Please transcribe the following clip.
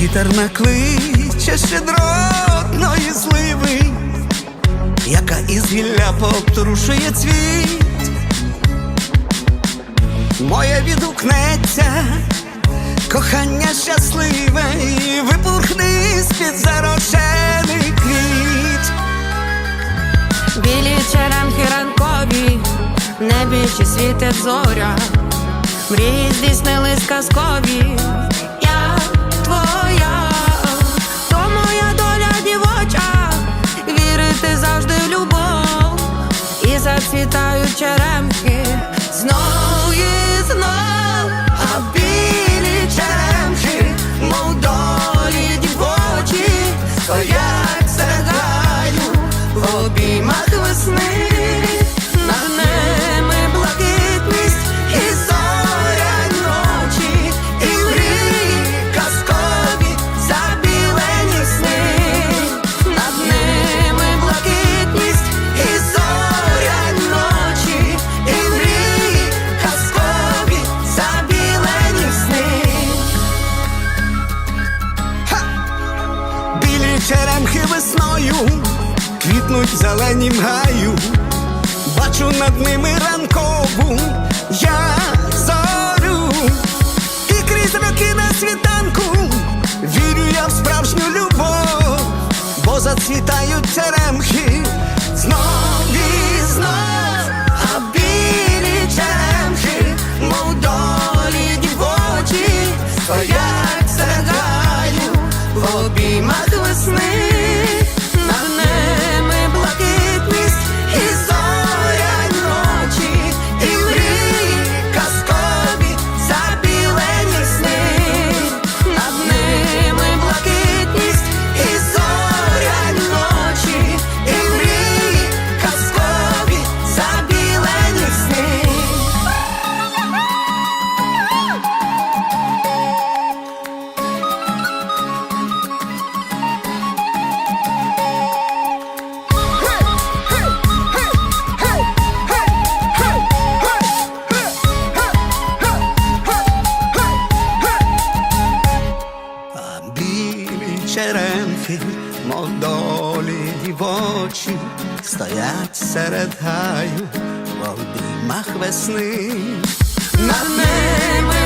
Вітер накличе щедротної сливи, яка із гілля потрушує цвіт. Моє відгукнеться, кохання щасливе, і випурхни з-під зарошений квіт. Білі черемхи ранкові, в небі чи світить зоря, мрії здійснились казкові, твоя, то моя доля дівоча, вірити завжди в любов, і зацвітають черемхи знов і знов, А білі черемхи, мов долі дівочі, стоять гаю в обіймах весни, над ними черемхи весною квітнуть в зеленім гаю, бачу над ними ранкову я зорю, і крізь роки на світанку вірю я в справжню любов, бо зацвітають черемхи черемхи, мов долі дівочі, стоять серед гаю в обіймах весни. Ними блакитні